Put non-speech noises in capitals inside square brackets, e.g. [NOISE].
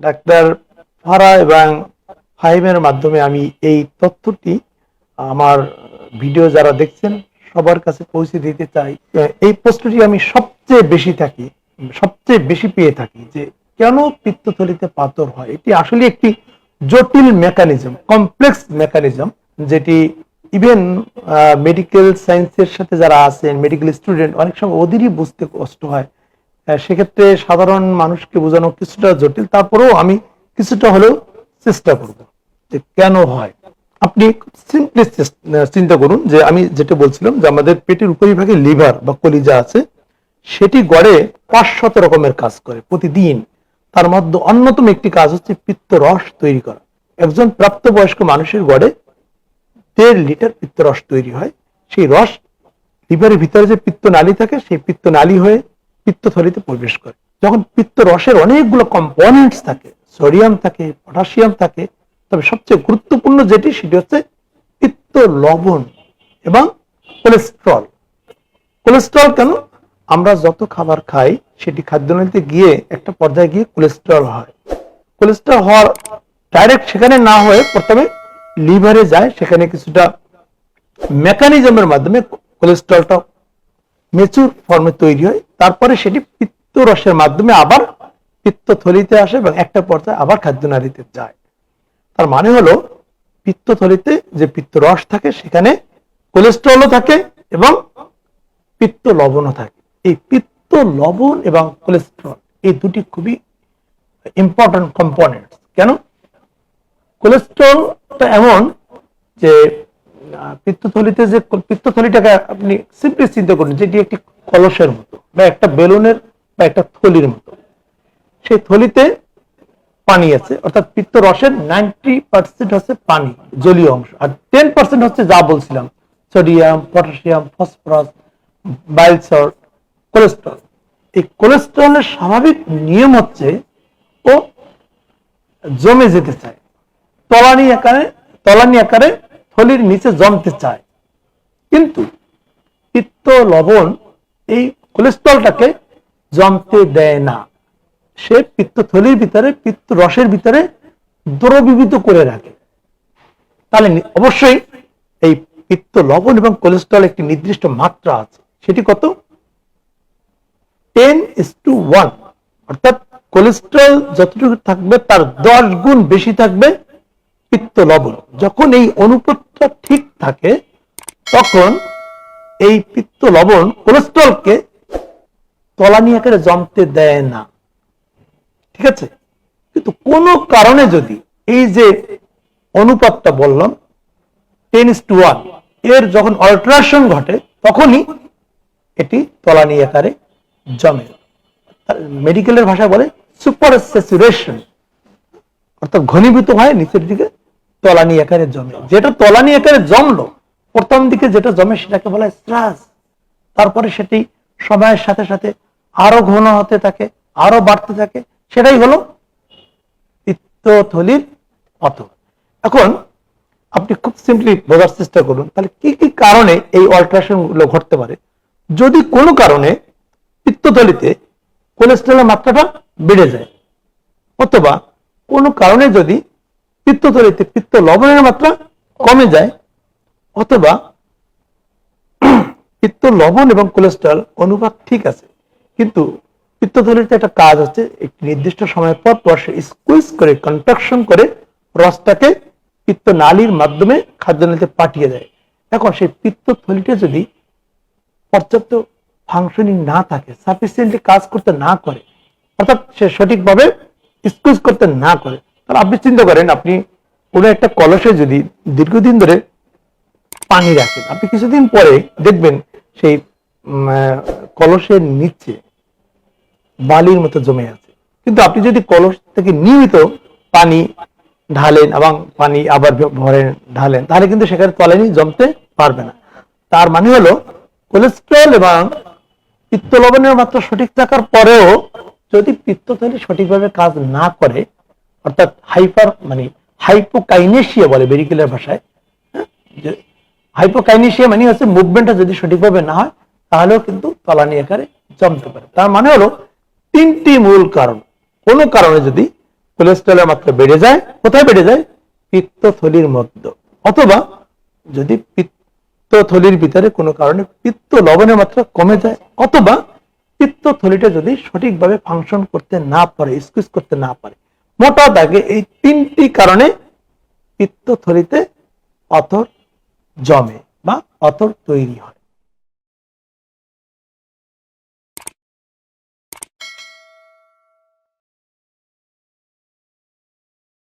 Doctor ফারা এবং ফাহিমের মাধ্যমে আমি এই তথ্যটি আমার ভিডিও যারা দেখছেন, সবার কাছে পৌঁছে দিতে চাই। এই প্রশ্নটি আমি সবচেয়ে বেশি থাকি, সবচেয়ে বেশি পেয়ে থাকি যে কেন পিত্তথলিতে পাথর হয়? এটি আসলে একটি জটিল মেকানিজম কমপ্লেক্স মেকানিজম যেটি ইভেন মেডিকেল সায়েন্সের সাথে যারা আছেন মেডিকেল স্টুডেন্ট অনেক সময় ওদেরই বুঝতে কষ্ট হয়। সেক্ষেত্রে সাধারণ মানুষকে বোঝানো কিছুটা জটিল। তারপরেও আমি কিছুটা হলেও চেষ্টা করব যে কেন হয়। আপনি সিম্পলি চিন্তা করুন যে আমি যেটা বলছিলাম যে আমাদের পেটের উপরিভাগে লিভার বা কলিজা আছে, সেটি গড়ে পাঁচশত রকমের কাজ করে প্রতিদিন। তার মধ্যে অন্যতম একটি কাজ হচ্ছে পিত্ত রস তৈরি করা। একজন প্রাপ্তবয়স্ক মানুষের গড়ে দেড় লিটার পিত্ত রস তৈরি হয়। সেই রস লিভারের ভিতরে যে পিত্ত নালী থাকে, সেই পিত্ত নালী হয়ে পিত্তথলিতে প্রবেশ করে। যখন পিত্ত রসের অনেকগুলো কম্পোনেন্টস থাকে সোডিয়াম থাকে পটাশিয়াম থাকে, তবে সবচেয়ে গুরুত্বপূর্ণ যেটি, সেটি হচ্ছে পিত্ত লবণ এবং কোলেস্ট্রল কোলেস্ট্রল কেন? আমরা যত খাবার খাই, সেটি খাদ্যনালীতে গিয়ে একটা পর্যায়ে গিয়ে কোলেস্ট্রল হয়। কোলেস্ট্রল হওয়ার ডাইরেক্ট সেখানে না হয়ে প্রথমে লিভারে যায়, সেখানে কিছুটা মেকানিজমের মাধ্যমে কোলেস্ট্রলটা মেচুর ফর্মে তৈরি হয়। তারপরে সেটি পিত্ত রসের মাধ্যমে আবার পিত্তথলিতে আসে এবং একটা পর্যায়ে আবার খাদ্যনালীতে যায়। তার মানে হলো, পিত্তথলিতে যে পিত্ত রস থাকে, সেখানে কোলেস্ট্রলও থাকে এবং পিত্ত লবণও থাকে। এই পিত্ত লবণ এবং কোলেস্ট্রল এই দুটি খুবই ইম্পর্টেন্ট কম্পোনেন্ট কেন? কোলেস্ট্রলটা এমন যে পিত্তথলিতে যে পিত্তথলিটাকে আপনি সিম্পলি চিন্তা করুন, যেটি একটি কলসের মতো, বা একটা বেলুনের বা একটা থলির মতো। সেই থলিতে পানি আছে, অর্থাৎ পিত্ত রসের নাইনটি পার্সেন্ট হচ্ছে পানি, জলীয় অংশ। আর টেন পার্সেন্ট হচ্ছে যা বলছিলাম, sodium, potassium, phosphorus bile salt cholesterol. এই কোলেস্ট্রলের স্বাভাবিক নিয়ম হচ্ছে, ও জমে যেতে চায়। তলানি আকারে তলানি আকারে থলির নিচে জমতে চায়। কিন্তু পিত্ত, লবণ এই কোলেস্ট্রলটাকে জমতে দেয় না। সে পিত্তথলির ভিতরে পিত্ত রসের ভিতরে দ্রবীভূত করে রাখে। তাহলে অবশ্যই এই পিত্ত, লবণ এবং কোলেস্ট্রল একটি নির্দিষ্ট মাত্রা আছে। সেটি কত? টেন ইস টু ওয়ান অর্থাৎ কোলেস্ট্রল যতটুকু থাকবে তার দশ গুণ বেশি থাকবে পিত্ত লবণ। যখন এই অনুপাতটা ঠিক থাকে, তখন এই পিত্ত লবণ কোলেস্ট্রলকে তলানি আকারে জমতে দেয় না। ঠিক আছে? কিন্তু কোনো কারণে যদি এই যে অনুপাতটা বললাম টেন ইস টু ওয়ানের যখন অল্টারেশন ঘটে, তখনই এটি তলানি আকারে জমে। মেডিকেলের ভাষায় বলে সুপার স্যাচুরেশন অর্থাৎ ঘনীভূত হয় নিচের দিকে তলানি আকারে জমে। যেটা তলানি আকারে জমলো, প্রথম দিকে যেটা জমে সেটাকে বলা হয় তারপরে সেটি সময়ের সাথে সাথে আরও ঘন হতে থাকে, আরও বাড়তে থাকে। সেটাই হলো পিত্তথলির পতন এখন আপনি খুব সিম্পলি বোঝার চেষ্টা করুন, তাহলে কি কি কারণে এই অল্টারেশনগুলো ঘটতে পারে? যদি কোনো কারণে পিত্তথলিতে কোলেস্ট্রলের মাত্রাটা বেড়ে যায়, অথবা কোনো কারণে যদি পিত্তথলিতে পিত্ত লবণের মাত্রা কমে যায়, অথবা [CLEARS THROAT] পিত্ত লবণ এবং কোলেস্ট্রল অনুপাত ঠিক আছে। কিন্তু পিত্তথলিতে একটা কাজ হচ্ছে, একটি নির্দিষ্ট সময় পর পর সে স্কুইজ করে কন্ট্রাকশন করে রসটাকে পিত্ত নালীর মাধ্যমে খাদ্যনালীতে পাঠিয়ে দেয়। এখন সেই পিত্ত পিত্তথলিটা যদি পর্যাপ্ত ফাংশনিং না থাকে সাফিসিয়েন্টলি কাজ করতে না করে, অর্থাৎ সে সঠিকভাবে স্কুইজ করতে না করে তাহলে আপনি চিন্তা করেন, আপনি কোনো একটা কলসে যদি দীর্ঘদিন ধরে পানি রাখেন, আপনি কিছুদিন পরে দেখবেন সেই কলসের নিচে বালির মতো জমে আছে। কিন্তু আপনি যদি কলস থেকে নিয়মিত পানি ঢালেন এবং পানি আবার ভরেন ঢালেন, তাহলে কিন্তু সেখানে তলানি জমতে পারবে না। তার মানে হলো, কোলেস্ট্রল এবং পিত্ত লবণের মাত্রা সঠিক থাকার পরেও যদি পিত্ত পিত্তথলি সঠিকভাবে কাজ না করে অর্থাৎ হাইপার মানে হাইপোকাইনেশিয়া বলে মেডিকেলের ভাষায় হ্যাঁ, যে হাইপোকাইনেশিয়া মানে হচ্ছে মুভমেন্টটা যদি সঠিকভাবে না হয় তাহলেও কিন্তু তলানি আকারে জমতে পারে। তার মানে হলো তিনটি মূল কারণ। কোনো কারণে যদি কোলেস্টেরলের মাত্রা বেড়ে যায় কোথায় বেড়ে যায়? পিত্তথলির মধ্যে। অথবা যদি পিত্তথলির ভিতরে কোনো কারণে পিত্ত লবণের মাত্রা কমে যায় অথবা পিত্তথলিটা যদি সঠিকভাবে ফাংশন করতে না পারে স্কুইজ করতে না পারে মোটা দাগে। এই তিনটি কারণে পিত্তথলিতে অথর জমে বা অথর তৈরি হয়।